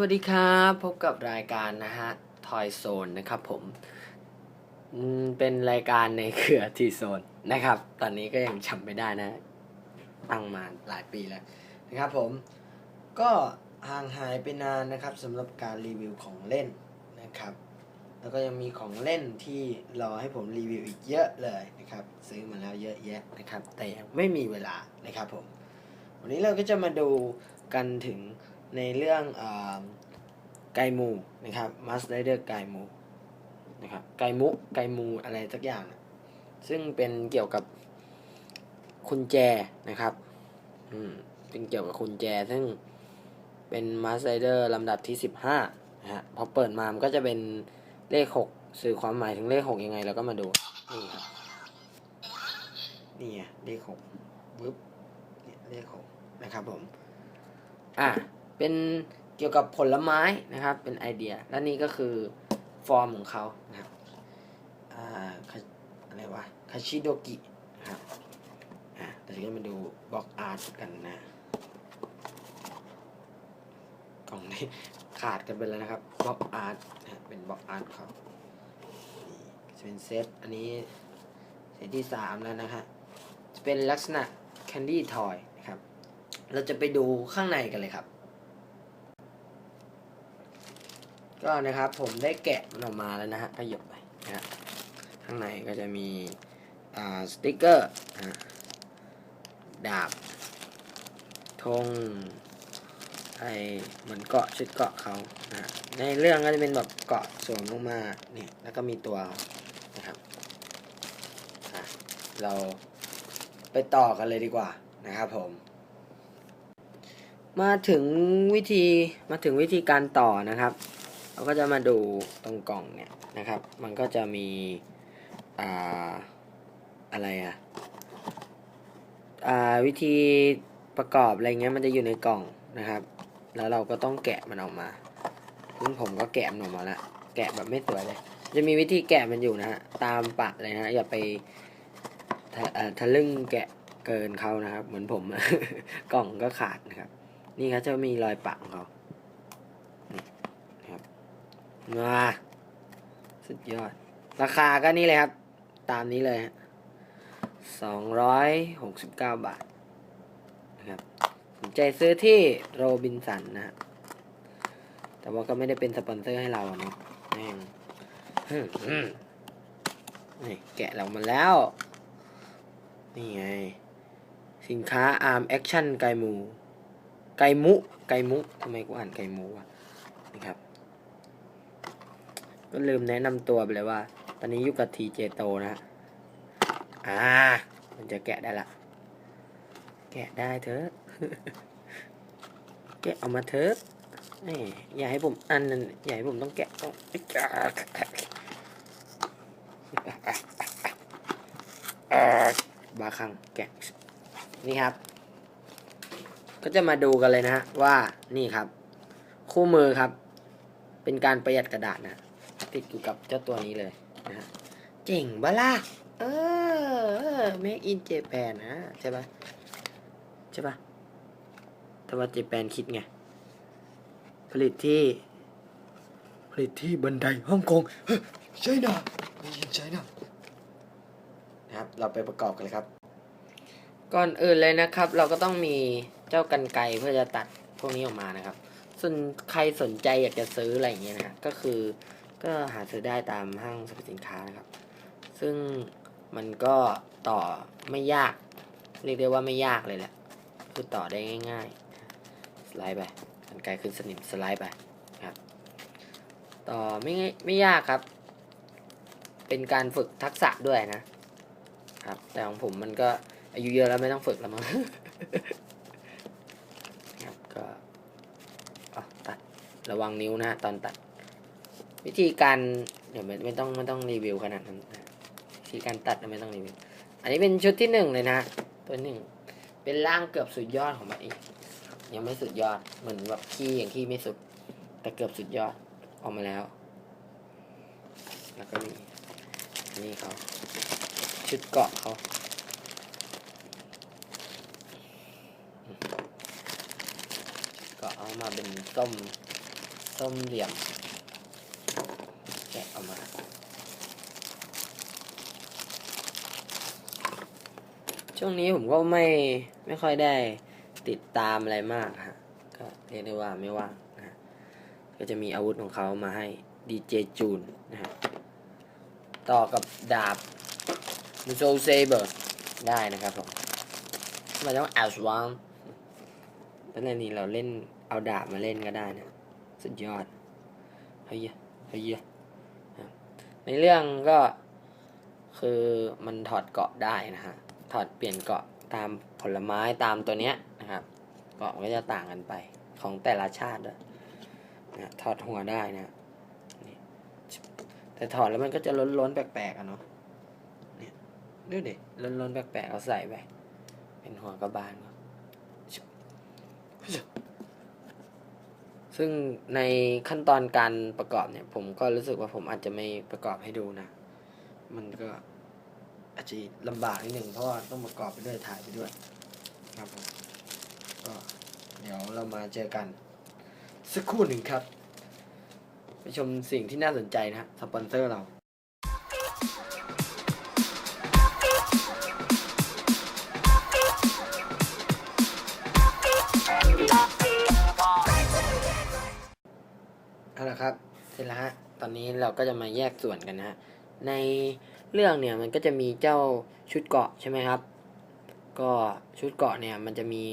วัสดีครับ พบกับรายการนะฮะ Toy Zone นะครับผมอืมเป็นรายการในเครือทีโซนนะครับ ตอนนี้ก็ยังจำไม่ได้นะ ตั้งมาหลายปีแล้วนะครับผม ก็ห่างหายไปนานนะครับสำหรับการรีวิวของเล่นนะครับ แล้วก็ยังมีของเล่นที่รอให้ผมรีวิวอีกเยอะเลยนะครับ ซื้อมาแล้วเยอะแยะนะครับ แต่ยังไม่มีเวลานะครับผม วันนี้เราก็จะมาดูกันถึง ในเรื่องไกมูนะครับมัสไ r เดอร์ไกมูนะครับไกมุไกมูอะไรสักอย่างนะซึ่งเป็นเกี่ยวกับคุณแจนะครับอืมเป็นเกี่ยวกับคุณแจ ซึ่งเป็นมัสไ r เดอร์ลำดับที่สิบห้านะฮะพอเปิดมามันก็จะเป็นเลขหกสื่อความหมายถึงเลขหกยังไงเราก็มาดู นี่ครับนี่ไงเลขหกปึ๊บเนี่ยเลขหกนะครับผม อะ เป็นเกี่ยวกับผลไม้นะครับ เป็นไอเดีย และนี่ก็คือฟอร์มของเขานะครับอ่าอะไรวะคาชิโดกินะครับอะเราจะมาดูบล็อกอาร์ตกันนะกล่องนี้ขาดกันไปแล้วนะครับบล็อกอาร์ตนะเป็นบล็อกอาร์ตเขาจะเป็นเซตอันนี้เซตที่สามแล้วนะฮะจะเป็นลักษณะแคนดี้ทอยนะครับ เราจะไปดูข้างในกันเลยครับ ก็นะครับผมได้แกะมันออกมาแล้วนะฮะก็หยบไปนะฮะข้างในก็จะมีอ่าสติกเกอร์ดาบธงไอเหมือนเกาะชุดเกาะเขานะในเรื่องก็จะเป็นแบบเกาะสวมลงมาเนี่ยแล้วก็มีตัวนะครับเราไปต่อกันเลยดีกว่านะครับผม มาถึงวิธีมาถึงวิธีการต่อนะครับ เราก็จะมาดูตรงกล่องเนี่ยนะครับ มันก็จะมีอ่าอะไรอะอ่าวิธีประกอบอะไรเงี้ยมันจะอยู่ในกล่องนะครับ แล้วเราก็ต้องแกะมันออกมาซึ่งผมก็แกะมันออกมาล้วแกะแบบไม่สวยเลย จะมีวิธีแกะมันอยู่นะฮะตามปะเลยนะอย่าไปทะทะลึ่งแกะเกินเขานะครับ เหมือนผม กล่องก็ขาดนะครับ นี่ครับจะมีรอยปะของเขา มาสุดยอด ราคาก็นี่เลยครับ ตามนี้เลยสองร้อยหกสิบเก้าบาทนะครับสนใจซื้อที่โรบินสันนะฮะแต่ว่าก็ไม่ได้เป็นสปอนเซอร์ให้เราเนาะแม่งนี่แกะเรามาแล้ว นี่ไง สินค้าอาร์มแอคชั่นไกมู ไกมุ ไกมุทำไมกูอ่านไกมูวะนะ ก็ลืมแนะนำตัวไปเลยว่า ตอนนี้อยู่กับทีเจโตนะฮะอ่า มันจะแกะได้ละ แกะได้เถอะ แกะเอามาเถอะอยอย่าให้ผมอันนั้นอย่าให้ผมต้องแกะต้องบาคังแกะ นี่ครับ ก็จะมาดูกันเลยนะฮะว่านี่ครับ คู่มือครับ เป็นการประหยัดกระดาษนะ ติดอยู่กับเจ้าตัวนี้เลยนะฮะเจ๋งบะล่ะเออ make in Japan นะใช่ปะใช่ปะแต่ว่าเจแปนคิดไง ผลิตที่ ผลิตที่บันไดฮ่องกงใช่นะไม่ยินใช่นะนะครับ เราไปประกอบกันเลยครับ ก่อนอื่นเลยนะครับ เราก็ต้องมีเจ้ากันไกรเพื่อจะตัดพวกนี้ออกมานะครับ ส่วนใครสนใจอยากจะซื้ออะไรอย่างเงี้ยนะฮะก็คือ ก็หาซื้อได้ตามห้างสรรพสินค้านะครับ ซึ่งมันก็ต่อไม่ยาก เรียกได้ว่าไม่ยากเลยแหละ คือต่อได้ง่าย ๆ สไลด์ไปกันไกลขึ้นสนิมสไลด์ไปครับ ต่อไม่ง่ายไม่ยากครับ เป็นการฝึกทักษะด้วยนะ ครับ แต่ของผมมันก็อายุเยอะแล้วไม่ต้องฝึกแล้วมั้งครับก็อะตัดระวังนิ้วนะฮะตอนตัด วิธีการเดี๋ยวไม่ไม่ต้องไม่ต้องรีวิวขนาดนั้นวิธีการตัดไม่ต้องรีวิว อันนี้เป็นชุดที่หนึ่งเลยนะ ตัวหนึ่งเป็นร่างเกือบสุดยอดของมันเองยังไม่สุดยอดเหมือนแบบขี้อย่างขี้ไม่สุด แต่เกือบสุดยอดออกมาแล้ว แล้วก็มีอันนี้เขาชุดเกาะเขาก็เอามาเป็นส้มส้มเหลี่ยม แกะออกมาช่วงนี้ผมก็ไม่ไม่ค่อยได้ติดตามอะไรมากฮะก็เรียกได้ว่าไม่ว่างนะฮะก็จะมีอาวุธของเขามาให้ดีเจจูนนะฮะต่อกับดาบมูโซเซเบอร์ได้นะครับผมทำไมต้องแอลสวางตอนนี้เราเล่นเอาดาบมาเล่นก็ได้นะ สุดยอด เฮ้ย เฮ้ย ในเรื่องก็คือมันถอดเกาะได้นะฮะ ถอดเปลี่ยนเกาะตามผลไม้ตามตัวเนี้ยนะครับ เกาะมันก็จะต่างกันไปของแต่ละชาติด้วยนะถอดหัวได้นะแต่ถอดแล้วมันก็จะล้นๆแปลกๆอะเนาะเนี่ยดูดิล้นๆแปลกๆเอาใส่ไปเป็นหัวกระบาลเนาะ ซึ่งในขั้นตอนการประกอบเนี่ย ผมก็รู้สึกว่าผมอาจจะไม่ประกอบให้ดูนะ มันก็อาจจะลำบากนิดหนึ่งเพราะว่าต้องประกอบไปด้วยถ่ายไปด้วยครับผมก็เดี๋ยวเรามาเจอกัน สักครู่หนึ่งครับ ไปชมสิ่งที่น่าสนใจนะสปอนเซอร์เรา แล้วฮะ ตอนนี้เราก็จะมาแยกส่วนกันนะฮะ ในเรื่องเนี่ยมันก็จะมีเจ้าชุดเกาะใช่ไหมครับ ก็ชุดเกาะเนี่ยมันจะมี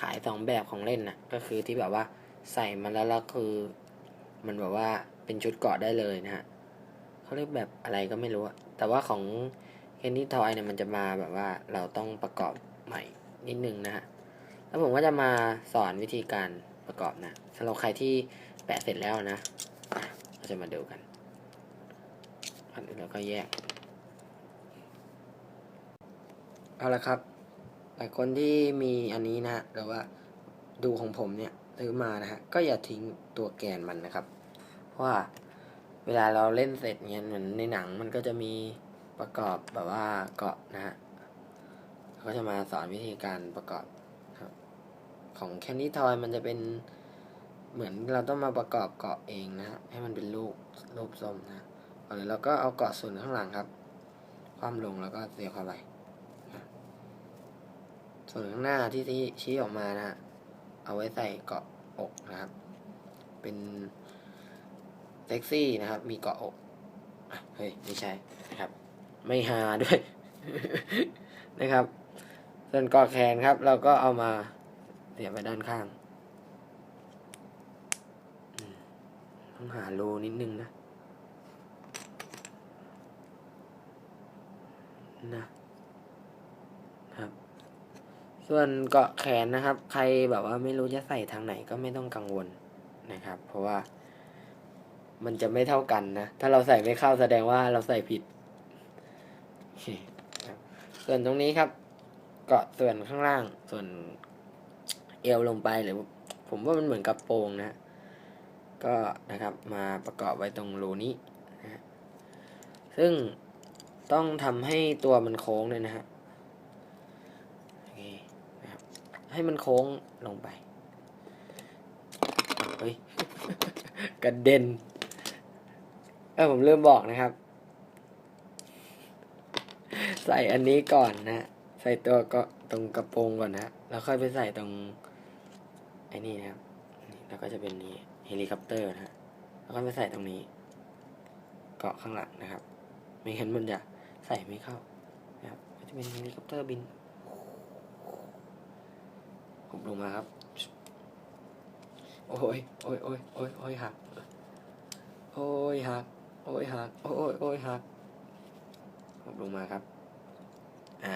ขายสองแบบของเล่นนะก็คือที่แบบว่าใส่มาแล้วแล้วคือ มันแบบว่าเป็นชุดเกาะได้เลยนะฮะเขาเรียกแบบอะไรก็ไม่รู้อะแต่ว่าของเคนนี่ทอยเนี่ยมันจะมาแบบว่าเราต้องประกอบใหม่นิดนึงนะฮะ แล้วผมก็จะมาสอนวิธีการประกอบนะสำหรับใครที่แปะเสร็จแล้วนะ เราจะมาดูกันอันนี้เราก็แยก เอาละครับ หลายคนที่มีอันนี้นะหรือว่าดูของผมเนี่ยซื้อมานะฮะ ก็อย่าทิ้งตัวแกนมันนะครับ เพราะว่าเวลาเราเล่นเสร็จเนี่ยเหมือนในหนังมันก็จะมีประกอบแบบว่าเกาะนะฮะเราก็จะมาสอนวิธีการประกอบครับ ของแคนดี้ทอยมันจะเป็น เหมือนเราต้องมาประกอบเกาะเองนะให้มันเป็นรูปรูปส้มนะก่อนเลยเราก็เอาเกาะส่วนข้างหลังครับ ความลงแล้วก็เสียบเข้าไปส่วนข้างหน้าที่ที่ชี้ออกมานะเอาไว้ใส่เกาะอกนะครับ เป็นเซ็กซี่นะครับ มีเกาะอกเฮ้ยไม่ใช่นะครับ ไม่ฮาด้วยนะครับ ส่วนเกาะแขนครับ เราก็เอามาเสียบไปด้านข้างอืม ต้องหารูนิดนึงนะ นะครับ ส่วนเกาะแขนนะครับ ใครแบบว่าไม่รู้จะใส่ทางไหนก็ไม่ต้องกังวลนะครับ เพราะว่า มันจะไม่เท่ากันนะ ถ้าเราใส่ไม่เข้าแสดงว่าเราใส่ผิด ส่วนตรงนี้ครับ เกาะส่วนข้างล่าง ส่วนเอวลงไปหรือผมว่ามันเหมือนกระโปรงนะ ก็นะครับมาประกอบไว้ตรงรูนี้นะซึ่งต้องทำให้ตัวมันโค้งเลยนะฮะให้มันโค้งลงไปเฮ้ยกระเด็นเออผมลืมบอกนะครับ ใส่อันนี้ก่อนนะ ใส่ตัวก็ตรงกระโปรงก่อนนะ แล้วค่อยไปใส่ตรงไอ้นี่นะครับ แล้วก็จะเป็นนี้ ลิคอปเตอร์นะฮะแล้วก็ไปใส่ตรงนี้ เกาะข้างหลังนะครับไม่งั้นมันจะใส่ไม่เข้านะครับก็จะเป็นเฮลิคอปเตอร์บินผมลงมาครับ โอ้ยโอ้ยโอ้ยโอ้ยโอ้ยหักโอ้ยหักโอ้ยหักโอ้ยโอ้ยหักผมลงมาครับ อะ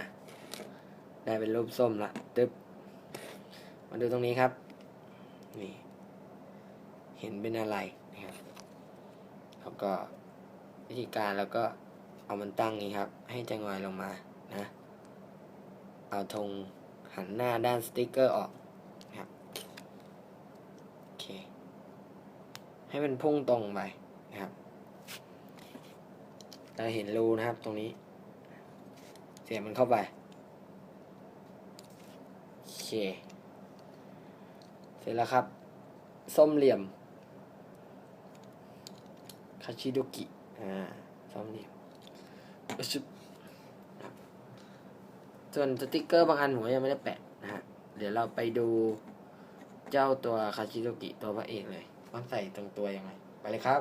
ได้เป็นรูปส้มละตึ๊บมาดูตรงนี้ครับ นี่ เห็นเป็นอะไรนะครับแล้วก็วิธีการแล้วก็เอามันตั้งนี้ครับ ให้จะงอยลงมานะ เอาธงหันหน้าด้านสติกเกอร์ออกนะครับโอเค ให้มันพุ่งตรงไปนะครับเราเห็นรูนะครับตรงนี้ เสียบมันเข้าไปโอเค เสร็จแล้วครับ ส้มเหลี่ยม คาชิโดกิ อ่าซ้อมนี่อึชึบครับส่วนสติกเกอร์บางอันผมก็ยังไม่ได้แปะนะฮะ เดี๋ยวเราไปดูเจ้าตัวคาชิโดกิตัวพระเอกเลยต้องใส่ตรงตัวยังไง ไปเลยครับ